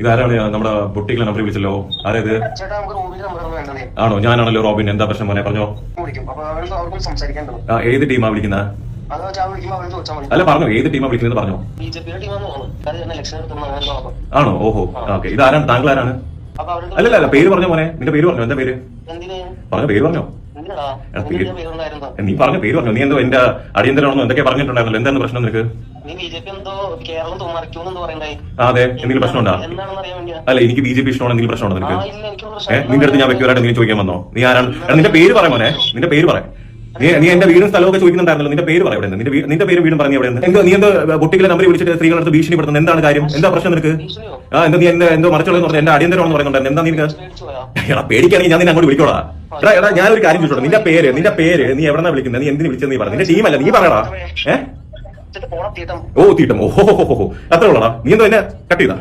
ഇതാരാണ് നമ്മുടെ ബുട്ടിക്കിലെ നമ്പർ വിളിച്ചല്ലോ? ആരാ ഇത് ചേട്ടാ നമുക്ക് റൂമിൽ നമ്പർ വേണ്ടതേ. ആണോ? ഞാനാണല്ലോ റോബിൻ. എന്താ പ്രശ്നം മോനെ? പറഞ്ഞോ. ഏത് ടീമാ വിളിക്കുന്ന? അല്ല പറഞ്ഞോ. ഏത് ടീമാ വിളിക്കുന്നത് പറഞ്ഞോ. ആണോ? ഓഹോ. ഓക്കെ. ഇതാരാണ്? താങ്കൾ ആരാണ്? അല്ലല്ല അല്ല. പേര് പറഞ്ഞോ മോനെ. നിന്റെ പേര് പറഞ്ഞോ. എന്താ പേര്? പറഞ്ഞ പേര് പറഞ്ഞോ. നീ പറഞ്ഞ പേര് പറഞ്ഞോ. നീ എന്തോ എന്റെ അടിയന്തരമാണെന്നോ എന്തൊക്കെ പറഞ്ഞിട്ടുണ്ടായിരുന്നല്ലോ? എന്താണ് പ്രശ്നം നിനക്ക്? എന്തോ അതെ എന്തെങ്കിലും പ്രശ്നമുണ്ടോ? അല്ല എനിക്ക് ബി ജെ പി ഇഷ്ടമാണ്? എന്തെങ്കിലും പ്രശ്നമുണ്ടോ നിനക്ക്? ഏഹ്. നിന്റെ അടുത്ത് ഞാൻ വ്യക്തിപരമായിട്ട് എന്തെങ്കിലും ചോദിക്കാൻ വന്നോ? നീ ആരാണ്? നിന്റെ പേര് പറയാം മോനെ. നിന്റെ പേര് പറയാം നീ നീ എന്റെ വീടും സ്ഥലമൊക്കെ ചോദിക്കുന്നുണ്ടായിരുന്നല്ലോ. നിന്റെ പേര് പറയാം നിന്റെ നിന്റെ പേരും വീടും പറഞ്ഞു ഇവിടെ എന്ത് നീ എന്ത് കുട്ടികളെ നമ്പർ വിളിച്ചിട്ട് സ്ത്രീകളുടെ ഭീഷണി ഭീഷണിപ്പെടുത്തുന്നത്? എന്താണ് കാര്യം? എന്താ പ്രശ്നം നിനക്ക്? ആ എന്താ നീ എന്റെ എന്തോ മറിച്ചുള്ളതെന്ന് പറഞ്ഞാൽ എന്റെ അടിയന്തരമാണെന്ന് പറയുന്നുണ്ടായിരുന്നു. എന്താ നിനക്ക്? എടാ പേടിക്കാണെങ്കിൽ ഞാൻ നിന്നെ അങ്ങോട്ട് വിളിക്കോളാം എടാ എടാ ഞാനൊരു കാര്യം ചോദിച്ചോളാം നിന്റെ പേര് നിന്റെ പേര് നീ എവിടെന്നാ വിളിക്കുന്നത്? നീ എന്തിനു വിളിച്ചെന്ന് നീ പറഞ്ഞു നിന്റെ ടീമല്ല നീ പറയടാ. ഏഹ് ഓ തീട്ടം ഓഹോ അത്ര ഉള്ളടാ. നീ എന്തോ എന്നെ കട്ട് ചെയ്താ?